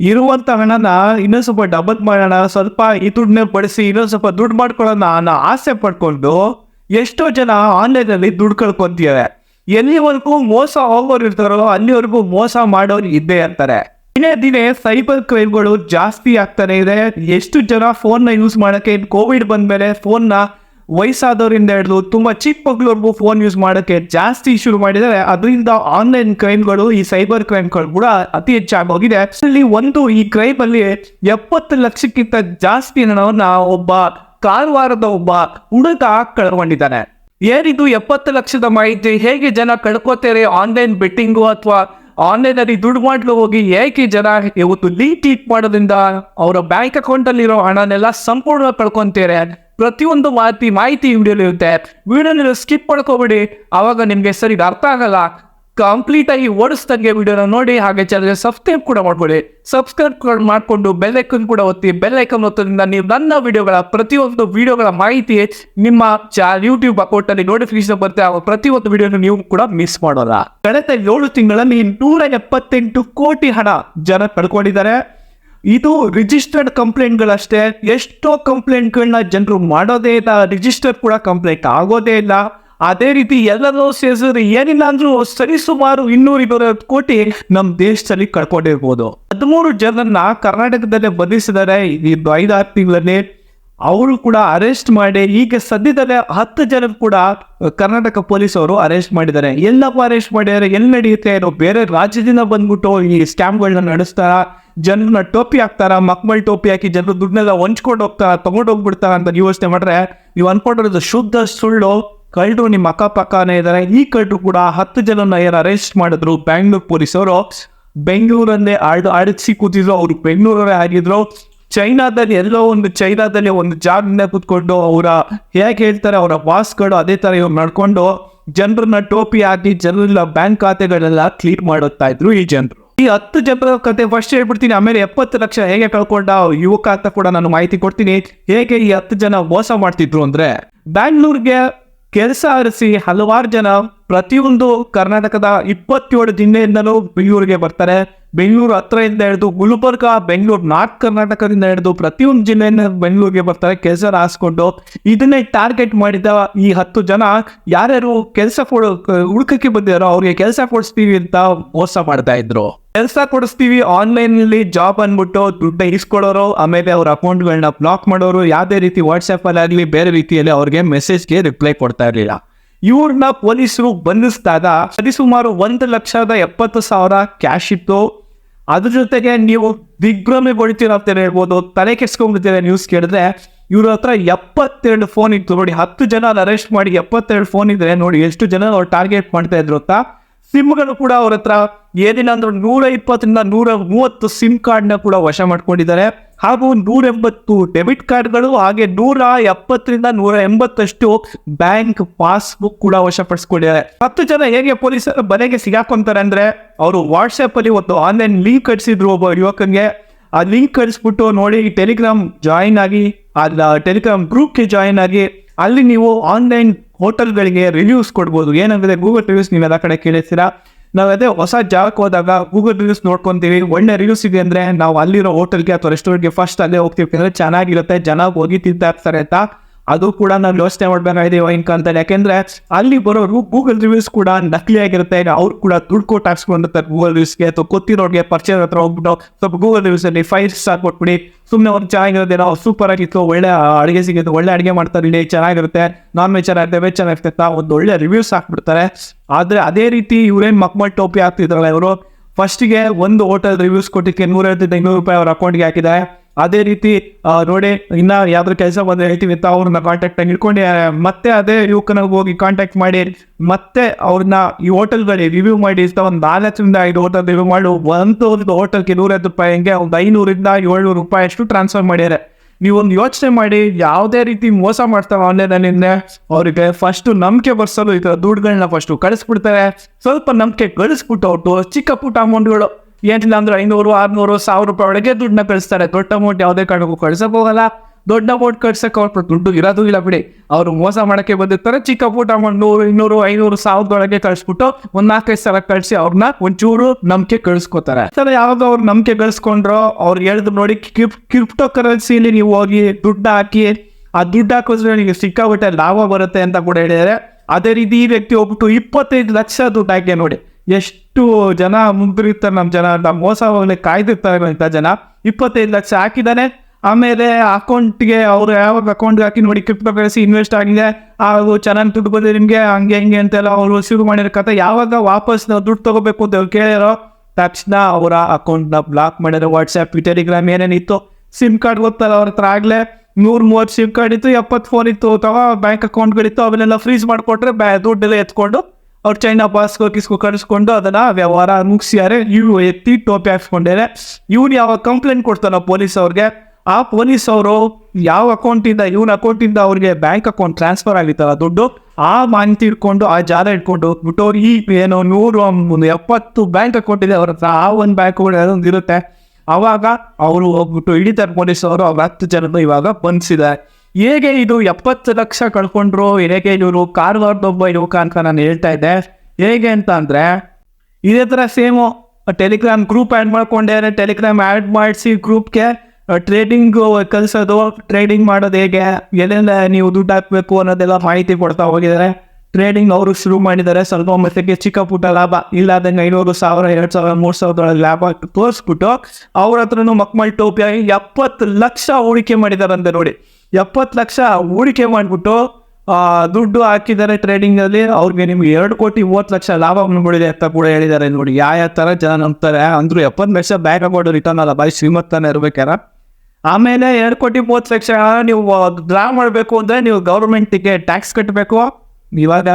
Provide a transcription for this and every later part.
ಇರುವಂತ ಹಣನ ಇನ್ನೊಂದ್ ಸ್ವಲ್ಪ ಡಬಲ್ ಮಾಡೋಣ, ಸ್ವಲ್ಪ ಈ ದುಡ್ಡನ್ನ ಬಳಸಿ ಇನ್ನೊಂದ್ ಸ್ವಲ್ಪ ದುಡ್ಡು ಮಾಡ್ಕೊಳ್ಳೋಣ ಅನ್ನೋ ಆಸೆ ಪಡ್ಕೊಂಡು ಎಷ್ಟೋ ಜನ ಆನ್ಲೈನ್ ಅಲ್ಲಿ ದುಡ್ಡು ಕಳ್ಕೊಂತಿದ್ದಾರೆ ಎಲ್ಲಿವರೆಗೂ ಮೋಸ ಹೋಗೋರು ಇರ್ತಾರೋ ಅಲ್ಲಿವರೆಗೂ ಮೋಸ ಮಾಡೋರು ಇದ್ದೇ ಇರ್ತಾರೆ ದಿನೇ ದಿನೇ ಸೈಬರ್ ಕ್ರೈಮ್ಗಳು ಜಾಸ್ತಿ ಆಗ್ತಾನೆ ಇದೆ. ಎಷ್ಟು ಜನ ಫೋನ್ನ ಯೂಸ್ ಮಾಡಕ್ಕೆ ಕೋವಿಡ್ ಬಂದ್ಮೇಲೆ ಫೋನ್ನ ವಯಸ್ಸಾದವರಿಂದ ಹಿಡಿದು ತುಂಬಾ ಚಿಕ್ಕ ಮಗಳವರೆಗೂ ಫೋನ್ ಯೂಸ್ ಮಾಡೋಕ್ಕೆ ಜಾಸ್ತಿ ಶುರು ಮಾಡಿದರೆ ಅದರಿಂದ ಆನ್ಲೈನ್ ಕ್ರೈಮ್ಗಳು ಈ ಸೈಬರ್ ಕ್ರೈಮ್ಗಳು ಕೂಡ ಅತಿ ಹೆಚ್ಚಾಗಿ ಹೋಗಿದೆ. ಅಲ್ಲಿ ಒಂದು ಈ ಕ್ರೈಮ್ ಅಲ್ಲಿ ಎಪ್ಪತ್ತು ಲಕ್ಷಕ್ಕಿಂತ ಜಾಸ್ತಿ ಹಣವನ್ನ ಒಬ್ಬ ಕಾರವಾರದ ಒಬ್ಬ ಹುಡುಗ ಕಳ್ಕೊಂಡಿದ್ದಾನೆ. ಏನಿದು ಎಪ್ಪತ್ತು ಲಕ್ಷದ ಮಾಹಿತಿ? ಹೇಗೆ ಜನ ಕಳ್ಕೊತಾರೆ ಆನ್ಲೈನ್ ಬೆಟ್ಟಿಂಗು ಅಥವಾ ಆನ್ಲೈನ್ ಅಲ್ಲಿ ದುಡ್ಡು ಮಾಡ್ಲು ಹೋಗಿ ಏಕೆ ಜನ ಇವತ್ತು ಲೀಟ್ ಕ್ಲಿಕ್ ಮಾಡೋದ್ರಿಂದ ಅವರ ಬ್ಯಾಂಕ್ ಅಕೌಂಟ್ ಅಲ್ಲಿರೋ ಹಣನೆಲ್ಲ ಸಂಪೂರ್ಣ ಕಳ್ಕೊಂತಾರೆ. ಪ್ರತಿಯೊಂದು ಮಾಹಿತಿ ಮಾಹಿತಿ ವಿಡಿಯೋಲಿ ಇರುತ್ತೆ. ವಿಡಿಯೋನ ಸ್ಕಿಪ್ ಮಾಡ್ಕೋಬೇಡಿ. ಆವಾಗ ನಿಮಗೆ ಸರಿ ಅರ್ಥ ಆಗಲ್ಲ. ಕಂಪ್ಲೀಟ್ ಆಗಿ ಓಡಿಸ್ದಂಗೆ ವಿಡಿಯೋನ ನೋಡಿ, ಹಾಗೆ ಚಾನಲ್ ಸಬ್ಸ್ಕ್ರೈಬ್ ಕೂಡ ಮಾಡ್ಕೊಳ್ಳಿ. ಸಬ್ಸ್ಕ್ರೈಬ್ ಮಾಡಿಕೊಂಡು ಬೆಲ್ ಐಕನ್ ಕೂಡ ಒತ್ತಿ. ಬೆಲ್ ಐಕನ್ ಒತ್ತೋದ್ರಿಂದ ನೀವು ನನ್ನ ವಿಡಿಯೋಗಳ, ಪ್ರತಿಯೊಂದು ವಿಡಿಯೋಗಳ ಮಾಹಿತಿ ನಿಮ್ಮ ಚಾ ಯೂಟ್ಯೂಬ್ ಅಕೌಂಟ್ ಅಲ್ಲಿ ನೋಟಿಫಿಕೇಶನ್ ಬರುತ್ತೆ. ಆ ಪ್ರತಿಯೊಂದು ವಿಡಿಯೋನ ನೀವು ಕೂಡ ಮಿಸ್ ಮಾಡೋಲ್ಲ. ಕಳೆದ ಏಳು ತಿಂಗಳಲ್ಲಿ ನೂರ ಎಪ್ಪತ್ತೆಂಟು ಕೋಟಿ ಹಣ ಜನ ಪಡ್ಕೊಂಡಿದ್ದಾರೆ. ಇದು ರಿಜಿಸ್ಟರ್ಡ್ ಕಂಪ್ಲೇಂಟ್ಗಳಷ್ಟೇ ಎಷ್ಟೋ ಕಂಪ್ಲೇಂಟ್ಗಳನ್ನ ಜನರು ಮಾಡೋದೇ ಇಲ್ಲ. ರಿಜಿಸ್ಟರ್ ಕೂಡ ಕಂಪ್ಲೇಂಟ್ ಆಗೋದೇ ಇಲ್ಲ. ಅದೇ ರೀತಿ ಎಲ್ಲರೂ ಸೇರಿಸಿದ್ರೆ ಏನಿಲ್ಲ ಅಂದ್ರೂ ಸರಿಸುಮಾರು ಇನ್ನೂರ ಇನ್ನೂರೈವತ್ತು ಕೋಟಿ ನಮ್ಮ ದೇಶದಲ್ಲಿ ಕಳ್ಕೊಂಡಿರ್ಬೋದು. ಹದಿಮೂರು ಜನರನ್ನ ಕರ್ನಾಟಕದಲ್ಲೇ ಬಂಧಿಸಿದ್ದಾರೆ. ಈ ಐದಾರು ತಿಂಗಳಲ್ಲಿ ಅವರು ಕೂಡ ಅರೆಸ್ಟ್ ಮಾಡಿ, ಈಗ ಸದ್ಯದಲ್ಲೇ ಹತ್ತು ಜನ ಕೂಡ ಕರ್ನಾಟಕ ಪೊಲೀಸ್ ಅವರು ಅರೆಸ್ಟ್ ಮಾಡಿದ್ದಾರೆ. ಎಲ್ಲಪ್ಪ ಅರೆಸ್ಟ್ ಮಾಡಿದ್ದಾರೆ, ಎಲ್ಲಿ ನಡೆಯುತ್ತೆ ಏನೋ ಬೇರೆ ರಾಜ್ಯದಿಂದ ಬಂದ್ಬಿಟ್ಟು ಈ ಸ್ಕ್ಯಾಮ್ಗಳನ್ನ ನಡೆಸ್ತಾರ? ಜನರನ್ನ ಟೋಪಿ ಹಾಕ್ತಾರ? ಮಕ್ಮಲ್ ಟೋಪಿ ಹಾಕಿ ಜನರು ದುಡ್ಡನ್ನೆಲ್ಲ ಹೊಂಚ್ಕೊಂಡು ಹೋಗ್ತಾ, ತಗೊಂಡು ಹೋಗ್ಬಿಡ್ತಾರ ಅಂತ ಯೋಚನೆ ಮಾಡ್ರೆ, ನೀವು ಅನ್ಕೊಂಡಿರೋದು ಶುದ್ಧ ಸುಳ್ಳು. ಕಳ್ಳರು ನಿಮ್ಮ ಅಕ್ಕಪಕ್ಕನೇ ಇದ್ದಾರೆ ಈ ಕಳ್ಳರು ಕೂಡ ಹತ್ತು ಜನನ ಏನು ಅರೆಸ್ಟ್ ಮಾಡಿದ್ರು? ಬ್ಯಾಂಗ್ಳೂರ್ ಪೊಲೀಸರು. ಬೆಂಗಳೂರನ್ನೇ ಆಡ್, ಆಡಿಸಿ ಕೂತಿದ್ರು. ಅವರು ಬೆಂಗಳೂರೇ ಆಗಿದ್ರು. ಚೈನಾದಲ್ಲಿ ಎಲ್ಲೋ ಒಂದು ಚೈನಾದಲ್ಲಿ ಒಂದು ಜಾಗದಿಂದ ಕೂತ್ಕೊಂಡು ಅವರ ಹೇಗೆ ಹೇಳ್ತಾರೆ, ಅವರ ಬಾಸ್ಗಳು ಅದೇ ಥರ ಇವ್ರು ನಡ್ಕೊಂಡು ಜನರನ್ನ ಟೋಪಿ ಹಾಕಿ ಜನರೆಲ್ಲ ಬ್ಯಾಂಕ್ ಖಾತೆಗಳೆಲ್ಲ ಕ್ಲೀನ್ ಮಾಡುತ್ತಾ ಇದ್ರು ಈ ಜನರು. ಈ ಹತ್ತು ಜನರ ಕತೆ ಫಸ್ಟ್ ಹೇಳ್ಬಿಡ್ತೀನಿ, ಆಮೇಲೆ ಎಪ್ಪತ್ತು ಲಕ್ಷ ಹೇಗೆ ಕಳ್ಕೊಂಡ ಯುವಕ ಅಂತ ಕೂಡ ನಾನು ಮಾಹಿತಿ ಕೊಡ್ತೀನಿ. ಹೇಗೆ ಈ ಹತ್ತು ಜನ ಮೋಸ ಮಾಡ್ತಿದ್ರು ಅಂದ್ರೆ, ಬ್ಯಾಂಗ್ಳೂರ್ಗೆ ಕೆಲಸ ಅರಸಿ ಹಲವಾರು ಜನ ಪ್ರತಿಯೊಂದು ಕರ್ನಾಟಕದ ಇಪ್ಪತ್ತೇಳು ಜಿಲ್ಲೆಯಿಂದಲೂ ಬೆಂಗಳೂರಿಗೆ ಬರ್ತಾರೆ. ಬೆಂಗಳೂರು ಹತ್ರದಿಂದ ಹಿಡಿದು ಗುಲ್ಬರ್ಗ, ಬೆಂಗಳೂರು ನಾರ್ತ್ ಕರ್ನಾಟಕದಿಂದ ಹಿಡಿದು ಪ್ರತಿಯೊಂದು ಜಿಲ್ಲೆಯಿಂದ ಬೆಂಗಳೂರಿಗೆ ಬರ್ತಾರೆ ಕೆಲಸ ಹಾಸ್ಕೊಂಡು ಇದನ್ನೇ ಟಾರ್ಗೆಟ್ ಮಾಡಿದ ಈ ಹತ್ತು ಜನ ಯಾರ್ಯಾರು ಕೆಲಸ ಕೊಡೋ ಹುಡುಕಕ್ಕೆ ಬಂದಿದಾರೋ ಅವ್ರಿಗೆ ಕೆಲಸ ಕೊಡಿಸ್ತೀವಿ ಅಂತ ಮೋಸ ಮಾಡ್ತಾ ಇದ್ರು. ಕೆಲಸ ಕೊಡಿಸ್ತೀವಿ ಆನ್ಲೈನ್ ಅಲ್ಲಿ ಜಾಬ್ ಅಂದ್ಬಿಟ್ಟು ದುಡ್ಡು ಇಸ್ಕೊಳ್ಳೋರು, ಆಮೇಲೆ ಅವ್ರ ಅಕೌಂಟ್ಗಳನ್ನ ಬ್ಲಾಕ್ ಮಾಡೋರು, ಯಾವುದೇ ರೀತಿ ವಾಟ್ಸ್ಆಪ್ ಅಲ್ಲಿ ಆಗಲಿ, ಬೇರೆ ರೀತಿಯಲ್ಲಿ ಅವ್ರಿಗೆ ಮೆಸೇಜ್ಗೆ ರಿಪ್ಲೈ ಕೊಡ್ತಾ ಇರಲಿಲ್ಲ. ಇವ್ರನ್ನ ಪೊಲೀಸರು ಬಂಧಿಸಿದಾಗ ಸರಿಸುಮಾರು ಒಂದು ಲಕ್ಷದ ಎಪ್ಪತ್ತು ಸಾವಿರ ಕ್ಯಾಶ್ ಇತ್ತು. ಅದ್ರ ಜೊತೆಗೆ ನೀವು ದಿಗ್ಭ್ರಮೆಗೊಳ್ತೀರ ಅಂತ ಹೇಳ್ಬೋದು. ತಲೆ ಕೆಸ್ಕೊಂಡ್ಬಿಡ್ತೀರ ನ್ಯೂಸ್ ಕೇಳಿದ್ರೆ? ಇವ್ರ ಹತ್ರ ಎಪ್ಪತ್ತೆರಡು ಫೋನ್ ಇತ್ತು ನೋಡಿ. ಹತ್ತು ಜನ ಅರೆಸ್ಟ್ ಮಾಡಿ ಎಪ್ಪತ್ತೆರಡು ಫೋನ್ ಇದ್ರೆ ನೋಡಿ ಎಷ್ಟು ಜನ ಅವ್ರು ಟಾರ್ಗೆಟ್ ಮಾಡ್ತಾ ಇದ್ರು ಅಂತ. ಸಿಮ್ಗಳು ಕೂಡ ಅವ್ರ ಹತ್ರ ಏನಿಲ್ಲ ಅಂದ್ರೆ ನೂರ ಇಪ್ಪತ್ತರಿಂದ ನೂರ ಮೂವತ್ತು ಸಿಮ್ ಕಾರ್ಡ್ನ ಕೂಡ ವಶ ಮಾಡ್ಕೊಂಡಿದ್ದಾರೆ. ಹಾಗೂ ನೂರ ಎಂಬತ್ತು ಡೆಬಿಟ್ ಕಾರ್ಡ್ಗಳು ಹಾಗೆ ನೂರ ಎಪ್ಪತ್ತರಿಂದ ನೂರ ಎಂಬತ್ತಷ್ಟು ಬ್ಯಾಂಕ್ ಪಾಸ್ಬುಕ್ ಕೂಡ ವಶಪಡಿಸ್ಕೊಂಡಿದ್ದಾರೆ. ಹತ್ತು ಜನ ಹೇಗೆ ಪೊಲೀಸರು ಮನೆಗೆ ಸಿಗಾಕೊಂತಾರೆ ಅಂದ್ರೆ ಅವರು ವಾಟ್ಸ್ಆಪ್ ಅಲ್ಲಿ ಒಂದು ಆನ್ಲೈನ್ ಲಿಂಕ್ ಕಟ್ಸಿದ್ರು ಒಬ್ಬ ಯುವಕನಿಗೆ. ಆ ಲಿಂಕ್ ಕಳಿಸ್ಬಿಟ್ಟು ನೋಡಿ ಟೆಲಿಗ್ರಾಮ್ ಜಾಯಿನ್ ಆಗಿ ಅಲ್ಲ ಟೆಲಿಗ್ರಾಮ್ ಗ್ರೂಪ್ಗೆ ಜಾಯಿನ್ ಆಗಿ ಅಲ್ಲಿ ನೀವು ಆನ್ಲೈನ್ ಹೋಟೆಲ್ಗಳಿಗೆ ರಿವ್ಯೂಸ್ ಕೊಡ್ಬೋದು. ಏನಂದರೆ ಗೂಗಲ್ ರಿವ್ಯೂಸ್ ನೀವೆಲ್ಲ ಕಡೆ ಕೇಳಿರ್ತೀರಾ? ನಾವು ಅದೇ ಹೊಸ ಜಾಗಕ್ಕೆ ಹೋದಾಗ ಗೂಗಲ್ ರಿವ್ಯೂಸ್ ನೋಡ್ಕೊತೀವಿ. ಒಳ್ಳೆ ರಿವ್ಯೂಸ್ ಇದೆ ಅಂದರೆ ನಾವು ಅಲ್ಲಿರೋ ಹೋಟೆಲ್ಗೆ ಅಥವಾ ರೆಸ್ಟೋರೆಂಟ್ಗೆ ಫಸ್ಟ್ ಅಲ್ಲೇ ಹೋಗ್ತೀವಿ. ಅಂದರೆ ಚೆನ್ನಾಗಿರುತ್ತೆ. ಜನ ಹೋಗಿ ತಿಂತಾ ಇರ್ತಾರೆ ಅಂತ. ಅದು ಕೂಡ ನಾವು ಯೋಚನೆ ಮಾಡ್ಬೇಕಾಗಿದೆ ಇವಾಗಿನ ಕಾಲದಲ್ಲಿ ಯಾಕೆಂದ್ರೆ ಅಲ್ಲಿ ಬರೋರು ಗೂಗಲ್ ರಿವ್ಯೂಸ್ ಕೂಡ ನಕಲಿ ಆಗಿರುತ್ತೆ ಅವ್ರು ಕೂಡ ದುಡ್ಡು ಕೊಟ್ಟು ಹಾಕ್ಸ್ಕೊಂಡಿರ್ತಾರೆ ಗೂಗಲ್ ರಿವ್ಯೂಸ್ಗೆ ಅಥವಾ ಗೊತ್ತಿರೋರಿಗೆ ಪರಿಚಯ ಹತ್ರ ಹೋಗ್ಬಿಟ್ಟು ಸ್ವಲ್ಪ ಗೂಗಲ್ ರಿವ್ಯೂಸ್ ಅಲ್ಲಿ ಫೈವ್ ಸ್ಟಾರ್ ಕೊಟ್ಬಿಡಿ. ಸುಮ್ಮನೆ ಅವ್ರು ಚೆನ್ನಾಗಿರೋದೇನೋ ಸೂಪರ್ ಆಗಿತ್ತು. ಒಳ್ಳೆ ಅಡುಗೆ ಸಿಗುತ್ತೆ ಒಳ್ಳೆ ಅಡುಗೆ ಮಾಡ್ತಾರೆ. ಇಲ್ಲಿ ಚೆನ್ನಾಗಿರುತ್ತೆ. ನಾನ್ ವೆಜ್ ಚೆನ್ನಾಗಿರುತ್ತೆ ವೆಜ್ ಚೆನ್ನಾಗಿರುತ್ತೆ ಅಂತ ಒಂದು ಒಳ್ಳೆ ರಿವ್ಯೂಸ್ ಹಾಕ್ಬಿಡ್ತಾರೆ. ಆದರೆ ಅದೇ ರೀತಿ ಇವ್ರೇನ್ ಮಕ್ಮಲ್ ಟೋಪಿ ಹಾಕ್ತಿದ್ರಲ್ಲ ಇವರು? ಫಸ್ಟಿಗೆ ಒಂದು ಹೋಟೆಲ್ ರಿವ್ಯೂಸ್ ಕೊಟ್ಟಿಕ್ಕೆ ನೂರೈವತ್ತು ಐನೂರು ರೂಪಾಯಿ ಅವ್ರ ಅಕೌಂಟ್ಗೆ ಹಾಕಿದ್ದಾರೆ ಅದೇ ರೀತಿ ನೋಡಿ, ಇನ್ನ ಯಾವ್ದಾದ್ರು ಕೆಲಸ ಬಂದ್ರೆ ಹೇಳ್ತೀವಿ ಅಂತ ಅವ್ರನ್ನ ಕಾಂಟ್ಯಾಕ್ಟ್ ಆಗಿ ಇಟ್ಕೊಂಡು ಮತ್ತೆ ಅದೇ ಯುವಕನ ಹೋಗಿ ಕಾಂಟ್ಯಾಕ್ಟ್ ಮಾಡಿ, ಮತ್ತೆ ಅವ್ರನ್ನ ಈ ಹೋಟೆಲ್ಗಳಿಗೆ ರಿವ್ಯೂ ಮಾಡಿ, ಇಷ್ಟ ಒಂದು ನಾಲ್ಕರಿಂದ ಐದು ಹೋಟೆಲ್ ರಿವ್ಯೂ ಮಾಡಿ ಒಂದು ಹೋಟೆಲ್ಗೆ ನೂರೈವತ್ತು ರೂಪಾಯಿ ಹಂಗೆ ಒಂದು ಐನೂರಿಂದ ಏಳ್ನೂರು ರೂಪಾಯಿ ಅಷ್ಟು ಟ್ರಾನ್ಸ್ಫರ್ ಮಾಡ್ಯಾರೆ ನೀವೊಂದು ಯೋಚನೆ ಮಾಡಿ, ಯಾವುದೇ ರೀತಿ ಮೋಸ ಮಾಡ್ತಾರೆ ಆನ್ಲೈನಲ್ಲಿ ಅವರಿಗೆ ಫಸ್ಟ್ ನಂಬಿಕೆ ಬರ್ಸಲು ಈ ಥರ ದುಡ್ಡುಗಳನ್ನ ಫಸ್ಟ್ ಕಳಿಸ್ಬಿಡ್ತಾರೆ. ಸ್ವಲ್ಪ ನಂಬಿಕೆ ಕಳಿಸ್ಬಿಟ್ಟು ಅವ್ರು ಚಿಕ್ಕ ಪುಟ್ಟ ಅಮೌಂಟ್ಗಳು ಏನಿಲ್ಲ ಅಂದ್ರೆ ಐನೂರು, ಆರ್ನೂರು, ಸಾವಿರ ರೂಪಾಯಿ ಒಳಗೆ ದುಡ್ಡನ್ನ ಕಳಿಸ್ತಾರೆ. ದೊಡ್ಡ ಅಮೌಂಟ್ ಯಾವುದೇ ಕಾರಣಕ್ಕೂ ಕಳ್ಸಕ್ ಹೋಗಲ್ಲ. ದೊಡ್ಡ ಅಮೌಂಟ್ ಕಳ್ಸಕ್ಕೆ ಅವ್ರ ದುಡ್ಡು ಇರೋದು ಇಲ್ಲ ಬಿಡಿ. ಅವ್ರು ಮೋಸ ಮಾಡಕ್ಕೆ ಬಂದಿರ್ತಾರೆ. ಚಿಕ್ಕ ಪುಟ್ಟ ಅಮೌಂಟ್ ನೂರು, ಇನ್ನೂರು, ಐನೂರು ಸಾವಿರದೊಳಗೆ ಕಳಿಸ್ಬಿಟ್ಟು ಒಂದ್ ನಾಲ್ಕೈದು ಸಲ ಕಳಿಸಿ ಅವ್ರನ್ನ ಒಂಚೂರು ನಂಬಿಕೆ ಕಳಿಸ್ಕೋತಾರೆ. ಸರ್ ಯಾವ್ದು ಅವ್ರು ನಂಬಿಕೆ ಕಳಿಸ್ಕೊಂಡ್ರೋ ಅವ್ರು ಹೇಳಿದ್ರು ನೋಡಿ ಕ್ರಿಪ್ಟೋ ಕರೆನ್ಸಿಲಿ ನೀವು ಹೋಗಿ ದುಡ್ಡು ಹಾಕಿ, ಆ ದುಡ್ಡು ಹಾಕಿದ್ರೆ ನಿಮಗೆ ಸಿಕ್ಕಾಬಿಟ್ಟೆ ಲಾಭ ಬರುತ್ತೆ ಅಂತ ಕೂಡ ಹೇಳಿದ್ದಾರೆ. ಅದೇ ರೀತಿ ಈ ವ್ಯಕ್ತಿ ಹೋಗ್ಬಿಟ್ಟು ಇಪ್ಪತ್ತೈದು ಲಕ್ಷ ದುಡ್ಡು ಹಾಕಿ ನೋಡಿ. ಎಷ್ಟು ಜನ ಮುಂದಿರ್ತಾರೆ ನಮ್ಮ ಜನ, ನಮ್ಮ ಮೋಸ ಹೋಗ್ಲಿ ಕಾಯ್ದಿರ್ತಾರೆ ಅಂತ ಜನ. ಇಪ್ಪತ್ತೈದು ಲಕ್ಷ ಹಾಕಿದ್ದಾನೆ. ಆಮೇಲೆ ಅಕೌಂಟ್ಗೆ ಅವ್ರು ಯಾವಾಗ ಅಕೌಂಟ್ಗೆ ಹಾಕಿ ನೋಡಿ ಕ್ರಿಪ್ಟೋ ಕರೆನ್ಸಿ ಇನ್ವೆಸ್ಟ್ ಆಗಿದೆ ಅವರು ಚೆನ್ನಾಗಿ ದುಡ್ಡು ಬಂದಿದೆ ನಿಮಗೆ, ಹಂಗೆ, ಹಿಂಗೆ ಅಂತೆಲ್ಲ ಅವರು ಶುರು ಮಾಡಿರೋ ಕಥೆ. ಯಾವಾಗ ವಾಪಸ್ ನಾವು ದುಡ್ಡು ತಗೋಬೇಕು ಅಂತ ಅವ್ರು ಕೇಳಿರೋ ತಕ್ಷಣ ಅವರ ಅಕೌಂಟ್ನ ಬ್ಲಾಕ್ ಮಾಡಿರೋ ವಾಟ್ಸ್ಆ್ಯಪ್ ಟೆಲಿಗ್ರಾಮ್ ಏನೇನಿತ್ತು ಸಿಮ್ ಕಾರ್ಡ್ ಗೊತ್ತಲ್ಲ, ಅವ್ರ ಹತ್ರ ಆಗಲೇ ನೂರು ಮೂವತ್ತು ಸಿಮ್ ಕಾರ್ಡ್ ಇತ್ತು, ಎಪ್ಪತ್ತು ಫೋನ್ ಇತ್ತು. ಅಥವಾ ಬ್ಯಾಂಕ್ ಅಕೌಂಟ್ಗಳಿತ್ತು ಅವನ್ನೆಲ್ಲ ಫ್ರೀಸ್ ಮಾಡಿಕೊಟ್ರೆ ಬ್ಯಾ ದುಡ್ಡೆಲ್ಲ ಎತ್ಕೊಂಡು ಅವ್ರು ಚೈನಾ ಪಾಸ್ಕೋ ಕಿಸ್ಕೋ ಕಳಿಸ್ಕೊಂಡು ಅದನ್ನ ವ್ಯವಹಾರ ಮುಗಿಸಿದ್ದಾರೆ ಇವು ಎತ್ತಿ ಟೋಪಿ ಹಾಕ್ಸ್ಕೊಂಡಿದ್ದಾರೆ ಇವ್ನು ಯಾವಾಗ ಕಂಪ್ಲೇಂಟ್ ಕೊಡ್ತಾನ ಪೊಲೀಸ್ ಅವ್ರಿಗೆ, ಆ ಪೊಲೀಸ್ ಅವರು ಯಾವ ಅಕೌಂಟಿಂದ ಇವನ ಅಕೌಂಟಿಂದ ಅವ್ರಿಗೆ ಬ್ಯಾಂಕ್ ಅಕೌಂಟ್ ಟ್ರಾನ್ಸ್ಫರ್ ಆಗಿತ್ತಲ್ಲ ದುಡ್ಡು, ಆ ಮಾಹಿತಿ ಇಟ್ಕೊಂಡು ಆ ಜಾಲ ಇಟ್ಕೊಂಡು ಹೋಗ್ಬಿಟ್ಟು ಈ ಏನೋ ನೂರು, ಒಂದು ಎಪ್ಪತ್ತು ಬ್ಯಾಂಕ್ ಅಕೌಂಟ್ ಇದೆ ಅವ್ರ ಹತ್ರ, ಆ ಒಂದು ಬ್ಯಾಂಕ್ ಇರುತ್ತೆ. ಅವಾಗ ಅವರು ಹೋಗ್ಬಿಟ್ಟು ಹಿಡಿತಾರೆ ಪೊಲೀಸ್ ಅವರು. ಅವ್ರ ಹತ್ತು ಜನರು ಇವಾಗ ಬಂಧಿಸಿದ್ದಾರೆ ಹೇಗೆ ಇದು ಎಪ್ಪತ್ತು ಲಕ್ಷ ಕಳ್ಕೊಂಡ್ರು, ಹೇಗೆ ಇವರು ಕಾರವಾರದೊಬ್ಬ ಯುವಕ ಅಂತ ನಾನು ಹೇಳ್ತಾ ಇದ್ದೆ. ಹೇಗೆ ಅಂತ ಅಂದರೆ, ಇದೇ ಥರ ಸೇಮು ಟೆಲಿಗ್ರಾಮ್ ಗ್ರೂಪ್ ಆ್ಯಡ್ ಮಾಡ್ಕೊಂಡೆ ಟೆಲಿಗ್ರಾಮ್ ಆ್ಯಡ್ ಮಾಡಿಸಿ ಗ್ರೂಪ್ಗೆ ಟ್ರೇಡಿಂಗ್ ಕಲಿಸೋದು ಟ್ರೇಡಿಂಗ್ ಮಾಡೋದು ಹೇಗೆ ಎಲ್ಲೆಲ್ಲ ನೀವು ದುಡ್ಡು ಹಾಕಬೇಕು ಅನ್ನೋದೆಲ್ಲ ಮಾಹಿತಿ ಕೊಡ್ತಾ ಹೋಗಿದ್ದಾರೆ. ಟ್ರೇಡಿಂಗ್ ಅವರು ಶುರು ಮಾಡಿದ್ದಾರೆ, ಸ್ವಲ್ಪ ಮಟ್ಟಿಗೆ ಚಿಕ್ಕ ಪುಟ್ಟ ಲಾಭ ಇಲ್ಲಾದಂಗೆ ಐನೂರು ಸಾವಿರ, ಎರಡು ಸಾವಿರ, ಮೂರು ಸಾವಿರದೊಳಗೆ ಲಾಭ ತೋರಿಸ್ಬಿಟ್ಟು, ಅವ್ರ ಹತ್ರನೂ ಮಕ್ಮಲ್ ಟೋಪಿಯಾಗಿ ಎಪ್ಪತ್ತು ಲಕ್ಷ ಹೂಡಿಕೆ ಮಾಡಿದಾರಂತೆ ನೋಡಿ. ಎಪ್ಪತ್ತು ಲಕ್ಷ ಹೂಡಿಕೆ ಮಾಡಿಬಿಟ್ಟು ದುಡ್ಡು ಹಾಕಿದ್ದಾರೆ ಟ್ರೇಡಿಂಗ್ ಅಲ್ಲಿ. ಅವ್ರಿಗೆ ನಿಮ್ಗೆ ಎರಡು ಕೋಟಿ ಮೂವತ್ತು ಲಕ್ಷ ಲಾಭ ಬಂದ್ಬಿಡಿದೆ ಅಂತ ಕೂಡ ಹೇಳಿದ್ದಾರೆ ನೋಡಿ. ಯಾವ ಯಾವ ಥರ ಜನ ನಂಬ್ತಾರೆ. ಅಂದ್ರು ಎಪ್ಪತ್ತು ಲಕ್ಷ ಬ್ಯಾಂಕ್ ಅಕೌಂಟ್ ರಿಟರ್ನ್ ಅಲ್ಲ. ಬಾಯಿ ಶ್ರೀಮಂತನ ಇರ್ಬೇಕಾರ ಆಮೇಲೆ ಎರಡು ಕೋಟಿ ಮೂವತ್ತು ಲಕ್ಷ ನೀವು ಡ್ರಾ ಮಾಡಬೇಕು ಅಂದರೆ ನೀವು ಗೌರ್ಮೆಂಟಿಗೆ ಟ್ಯಾಕ್ಸ್ ಕಟ್ಟಬೇಕು ಇವಾಗ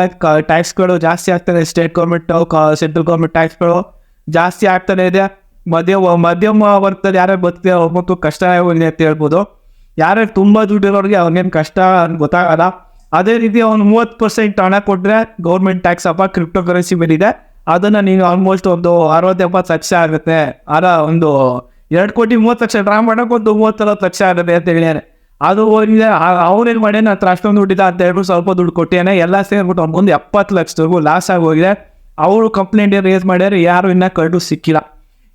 ಟ್ಯಾಕ್ಸ್ಗಳು ಜಾಸ್ತಿ ಆಗ್ತಾನೆ. ಸ್ಟೇಟ್ ಗೌರ್ಮೆಂಟ್ ಸೆಂಟ್ರಲ್ ಗೌರ್ಮೆಂಟ್ ಟ್ಯಾಕ್ಸ್ಗಳು ಜಾಸ್ತಿ ಆಗ್ತಾನೆ ಇದೆ. ಮಧ್ಯಮ ಮಧ್ಯಮ ವರ್ಗದಲ್ಲಿ ಯಾರೇ ಬದುಕಿದೆ ಅವ್ರಿಗೂ ಕಷ್ಟ ಅಂತ ಹೇಳ್ಬೋದು. ಯಾರ್ಯಾರು ತುಂಬ ದುಡ್ಡು ಇರೋರಿಗೆ ಅವ್ರಿಗೇನು ಕಷ್ಟ ಗೊತ್ತಾಗಲ್ಲ. ಅದೇ ರೀತಿ ಅವ್ನು ಮೂವತ್ತು ಪರ್ಸೆಂಟ್ ಹಣ ಕೊಟ್ಟರೆ ಗೌರ್ಮೆಂಟ್ ಟ್ಯಾಕ್ಸ್ ಅಪ್ಪ ಕ್ರಿಪ್ಟೋ ಕರೆನ್ಸಿ ಮೇಲಿದೆ. ಅದನ್ನು ನೀನು ಆಲ್ಮೋಸ್ಟ್ ಒಂದು ಅರವತ್ತು ಎಪ್ಪತ್ತು ಲಕ್ಷ ಆಗುತ್ತೆ. ಅದ ಒಂದು ಎರಡು ಕೋಟಿ ಮೂವತ್ತು ಲಕ್ಷ ಡ್ರಾ ಮಾಡೋಕೆ ಒಂದು ಮೂವತ್ತರವತ್ತು ಲಕ್ಷ ಆಗುತ್ತೆ ಅಂತ ಹೇಳಿದಾರೆ. ಅದು ಹೋಗಿದೆ. ಅವ್ರೇನು ಮಾಡಿ ನಾನು ಹತ್ರ ಅಷ್ಟೊಂದು ದುಡ್ಡಿದೆ ಅಂತ ಹೇಳ್ಬಿಟ್ಟು ಸ್ವಲ್ಪ ದುಡ್ಡು ಕೊಟ್ಟಿಯಾನೆ ಎಲ್ಲ ಸೇರ್ಬಿಟ್ಟು ಅವ್ನಿಗೊಂದು ಎಪ್ಪತ್ತು ಲಕ್ಷದವರೆಗೂ ಲಾಸ್ ಆಗಿ ಅವರು ಕಂಪ್ಲೇಂಟ್ ರೇಸ್ ಮಾಡ್ಯಾರ? ಯಾರು ಇನ್ನೂ ಕರಡು ಸಿಕ್ಕಿಲ್ಲ.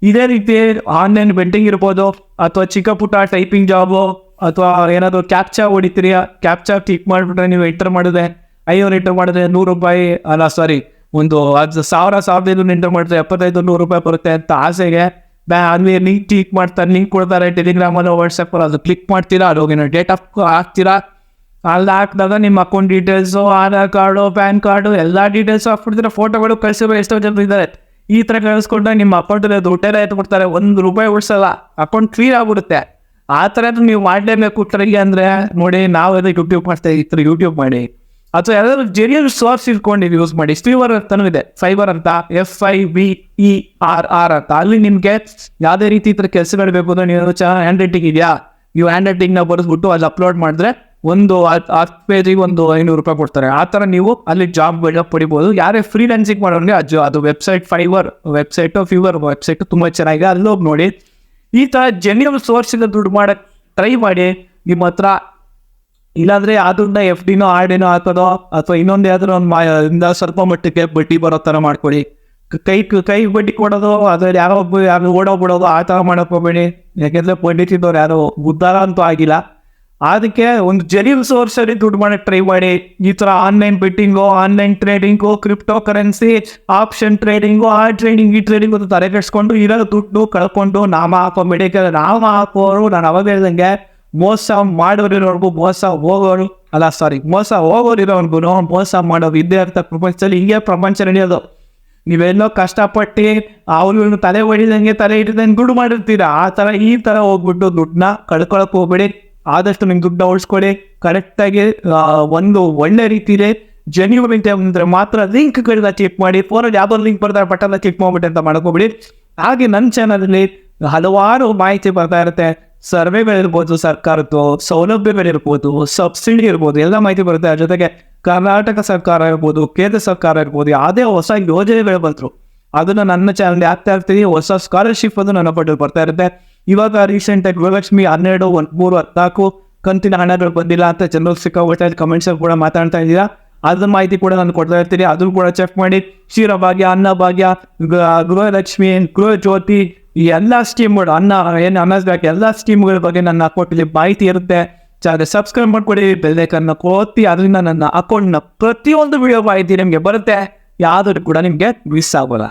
ಇದೇ ರೀತಿ ಆನ್ಲೈನ್ ಬೆಟ್ಟಿಂಗ್ ಇರ್ಬೋದು, ಅಥವಾ ಚಿಕ್ಕ ಪುಟ್ಟ ಟೈಪಿಂಗ್ ಜಾಬು ಅಥವಾ ಏನಾದರೂ ಕ್ಯಾಪ್ಚಾ ಹೊಡಿತೀರಿ ಕ್ಯಾಪ್ಚಾ ಕ್ಲಿಕ್ ಮಾಡಿಬಿಟ್ರೆ ನೀವು ಎಂಟರ್ ಮಾಡಿದ್ರೆ, ಐನೂರು ಎಂಟರ್ ಮಾಡಿದ್ರೆ ನೂರು ರೂಪಾಯಿ, ಅಲ್ಲ ಸಾರಿ ಒಂದು ಅದು ಸಾವಿರ, ಸಾವಿರದ ಐನೂರು ಎಂಟರ್ ಮಾಡಿದ್ರೆ ಎಪ್ಪತ್ತೈದು, ನೂರು ರೂಪಾಯಿ ಬರುತ್ತೆ ಅಂತ ಆಸೆಗೆ ಬ್ಯಾ ಅಲ್ಲಿ ಲಿಂಕ್ ಕ್ಲಿಕ್ ಮಾಡ್ತಾರೆ ಲಿಂಕ್ ಕೊಡ್ತಾರೆ ಟೆಲಿಗ್ರಾಮಲ್ಲಿ ವಾಟ್ಸಪ್ಪಲ್ಲಿ ಅದು ಕ್ಲಿಕ್ ಮಾಡ್ತೀರಾ, ಅದು ಹೋಗಿ ಡೇಟ್ ಆಫ್ ಹಾಕ್ತೀರಾ? ಅಲ್ಲಿ ಹಾಕಿದಾಗ ನಿಮ್ಮ account details Aadhaar card PAN card ಎಲ್ಲ ಡೀಟೇಲ್ಸು ಹಾಕ್ಬಿಡ್ತೀರಾ ಫೋಟೋಗಳು ಕಳಿಸಿರೋ ಎಷ್ಟೋ ಜನ ಇದ್ದಾರೆ. ಈ ಥರ ಕಳಿಸ್ಕೊಂಡ್ರೆ ನಿಮ್ಮ ಅಕೌಂಟಲ್ಲಿ ದುಡ್ಡೆಲ್ಲ ಎತ್ಬಿಡ್ತಾರೆ, ಒಂದು ರೂಪಾಯಿ ಉಳಿಸಲ್ಲ ಅಕೌಂಟ್ ಕ್ಲೀನ್ ಆಗ್ಬಿಡುತ್ತೆ. ಆ ಥರ ನೀವು ಮಾಡಲೇಬೇಕು ಟ್ರೈ ಅಂದರೆ ನೋಡಿ ನಾವೆಲ್ಲ ಯೂಟ್ಯೂಬ್ ಮಾಡ್ತಾ ಥರ ಯೂಟ್ಯೂಬ್ ಮಾಡಿ. ಅಥವಾ ಯಾವ್ದಾದ್ರು ಜೆರಿಯಲ್ ಸೋರ್ಸ್ ಇಟ್ಕೊಂಡು ಯೂಸ್ ಮಾಡಿ. ಫೀವರ್ ಅಂತನೂ ಇದೆ. ಫೈಬರ್ ಅಂತ F I B E R R ಅಂತ. ಅಲ್ಲಿ ನಿಮಗೆ ಯಾವುದೇ ರೀತಿ ಇತರ ಕೆಲಸ ಕೆಲಸಗಳು ಬೇಕು ಅಂದ್ರೆ ನೀವು ಹ್ಯಾಂಡ್ ರೈಟಿಂಗ್ ಇದೆಯಾ? ನೀವು ಹ್ಯಾಂಡ್ ರೈಟಿಂಗ್ನ ಬರೆದ್ಬಿಟ್ಟು ಅಲ್ಲಿ ಅಪ್ಲೋಡ್ ಮಾಡಿದ್ರೆ ಒಂದು ಹತ್ತು ಪೇಜಿಗೆ ಒಂದು ಐನೂರು ರೂಪಾಯಿ ಕೊಡ್ತಾರೆ. ಆ ಥರ ನೀವು ಅಲ್ಲಿ ಜಾಬ್ ಪಡಿಬೋದು. ಯಾರೇ ಫ್ರೀಲ್ಯಾನ್ಸಿಂಗ್ ಮಾಡೋರಿಗೆ ಅದು ಅದು website Fiverr website fever website ತುಂಬ ಚೆನ್ನಾಗಿದೆ. ಅಲ್ಲಿ ಹೋಗಿ ನೋಡಿ. ಈ ಥರ ಜೆನ್ಯೂನ್ ಸೋರ್ಸಿಂದ ದುಡ್ಡು ಮಾಡಕ್ಕೆ ಟ್ರೈ ಮಾಡಿ, ನಿಮ್ಮ ಹತ್ರ ಇಲ್ಲಾಂದ್ರೆ ಅದನ್ನ ಎಫ್ ಡಿನೋ ಆರ್ ಡಿನೋ ಹಾಕೋದೋ ಅಥವಾ ಇನ್ನೊಂದು ಯಾವ್ದಾದ್ರು ಒಂದು ಇಂದ ಸ್ವಲ್ಪ ಮಟ್ಟಕ್ಕೆ ಬಡ್ಡಿ ಬರೋ ಥರ ಮಾಡ್ಕೊಳ್ಳಿ ಕ- ಕೈ ಬಡ್ಡಿ ಕೊಡೋದು, ಅದ್ರಲ್ಲಿ ಯಾರೋ ಯಾರು ಓಡೋಗ್ಬಿಡೋದು, ಆ ಥರ ಮಾಡಕ್ ಹೋಗ್ಬೇಡಿ. ಯಾಕೆಂದ್ರೆ ಪಂಡಿತಿದ್ದವ್ರು ಯಾರು ಉದ್ಧಾರ ಅಂತೂ ಆಗಿಲ್ಲ. ಅದಕ್ಕೆ ಒಂದು ಜೆನ್ಯೂನ್ ಸೋರ್ಸ್ ಅಲ್ಲಿ ದುಡ್ಡು ಮಾಡಕ್ಕೆ ಟ್ರೈ ಮಾಡಿ. ಈ ತರ online betting online trading cryptocurrency option trading ಆ ಟ್ರೇಡಿಂಗ್ ಈ ಟ್ರೇಡಿಂಗ್ ಅಂತ ತಲೆ ಕೆಡ್ಸ್ಕೊಂಡು ಇರೋ ದುಡ್ಡು ಕಳ್ಕೊಂಡು ನಾಮ ಹಾಕೋ ಮೆಡಿಕಲ್ ನಾಮ ಹಾಕೋರು ನಾನು ಅವಾಗ ಹೇಳ್ದಂಗೆ ಮೋಸ ಮಾಡೋರಿರೋರ್ಗು ಮೋಸ ಹೋಗೋರು, ಅಲ್ಲ ಸಾರಿ ಮೋಸ ಹೋಗೋರಿರೋರ್ಗು ಮೋಸ ಮಾಡೋ ವಿದ್ಯಾರ್ಥಿ ಪ್ರಪಂಚದಲ್ಲಿ ಹಿಂಗೆ ಪ್ರಪಂಚ ನಡೆಯೋದು. ನೀವೆಲ್ಲೋ ಕಷ್ಟಪಟ್ಟು ಅವ್ರು ತಲೆ ಹೊಡಿದಂಗೆ ತಲೆ ಹಿಡಿದಂಗೆ ದುಡ್ಡು ಮಾಡಿರ್ತೀರಾ? ಆ ಥರ ಈ ಥರ ಹೋಗ್ಬಿಟ್ಟು ದುಡ್ಡನ್ನ ಕಳ್ಕೊಳಕ್ ಹೋಗ್ಬೇಡಿ. ಆದಷ್ಟು ನಿಮ್ಗೆ ದುಡ್ಡು ಉಳಿಸ್ಕೊಳ್ಳಿ ಕರೆಕ್ಟಾಗಿ ಒಂದು ಒಳ್ಳೆ ರೀತಿಲಿ ಜೆನ್ಯೂನ್ ಇದೆ ಅಂದ್ರೆ ಮಾತ್ರ ಲಿಂಕ್ಗಳನ್ನ ಚೆಕ್ ಮಾಡಿ. ಫೋನಲ್ಲಿ ಯಾವುದೋ ಲಿಂಕ್ ಬರ್ತಾರೆ ಬಟನ್ನ ಕ್ಲಿಕ್ ಮಾಡ್ಬಿಟ್ಟು ಅಂತ ಮಾಡ್ಕೋಬಿಡಿ ಹಾಗೆ ನನ್ನ ಚಾನಲಲ್ಲಿ ಹಲವಾರು ಮಾಹಿತಿ ಬರ್ತಾ ಇರುತ್ತೆ. ಸರ್ವೆಗಳಿರ್ಬೋದು ಸರ್ಕಾರದ್ದು ಸೌಲಭ್ಯಗಳಿರ್ಬೋದು ಸಬ್ಸಿಡಿ ಇರ್ಬೋದು, ಎಲ್ಲ ಮಾಹಿತಿ ಬರುತ್ತೆ. ಅದ್ರ ಜೊತೆಗೆ ಕರ್ನಾಟಕ ಸರ್ಕಾರ ಇರ್ಬೋದು, ಕೇಂದ್ರ ಸರ್ಕಾರ ಇರ್ಬೋದು, ಯಾವುದೇ ಹೊಸ ಯೋಜನೆಗಳು ಬಂದರು, ಅದನ್ನ ನನ್ನ ಚಾನಲ್ ಆಗ್ತಾ ಇರ್ತೀನಿ. ಹೊಸ ಸ್ಕಾಲರ್ಶಿಪ್ ಅದು ನನ್ನ ಪಟ್ಟು ಬರ್ತಾ ಇರುತ್ತೆ. ಇವಾಗ ರೀಸೆಂಟ್ ಆಗಿ ಗೃಹಲಕ್ಷ್ಮಿ ಹನ್ನೆರಡು, ಒಂದು ಮೂರು, ಹದಿನಾಲ್ಕು ಕಂತಿನ ಹಣಗಳು ಬಂದಿಲ್ಲ ಅಂತ ಜನರು ಸಿಕ್ಕಾಗುತ್ತೆ ಕಮೆಂಟ್ಸ್ ಕೂಡ ಮಾತಾಡ್ತಾ ಇದ್ದೀರಾ? ಅದ್ರ ಮಾಹಿತಿ ಕೂಡ ನಾನು ಕೊಡ್ತಾ ಇರ್ತೀನಿ. ಅದನ್ನು ಕೂಡ ಚೆಕ್ ಮಾಡಿ. ಕ್ಷೀರಭಾಗ್ಯ, ಅನ್ನಭಾಗ್ಯ ಗೃಹಲಕ್ಷ್ಮಿ ಗೃಹ ಜ್ಯೋತಿ ಎಲ್ಲ ಸ್ಕೀಮ್ಗಳು, ಅನ್ನ, ಏನು ಬ್ಯಾಕ್ ಎಲ್ಲ ಸ್ಟೀಮ್ಗಳ ಬಗ್ಗೆ ನನ್ನ ಅಕೌಂಟಲ್ಲಿ ಮಾಹಿತಿ ಇರುತ್ತೆ. ಚಾನಲ್ ಸಬ್ಸ್ಕ್ರೈಬ್ ಮಾಡ್ಕೊಳ್ಳಿ ಬೆಲ್ಲೈಕನ್ನ ಕೋತಿ ಅದರಿಂದ ನನ್ನ ಅಕೌಂಟ್ನ ಪ್ರತಿಯೊಂದು ವಿಡಿಯೋ ಮಾಹಿತಿ ನಿಮಗೆ ಬರುತ್ತೆ. ಯಾವ್ದು ಕೂಡ ನಿಮಗೆ ಮಿಸ್ ಆಗೋಲ್ಲ.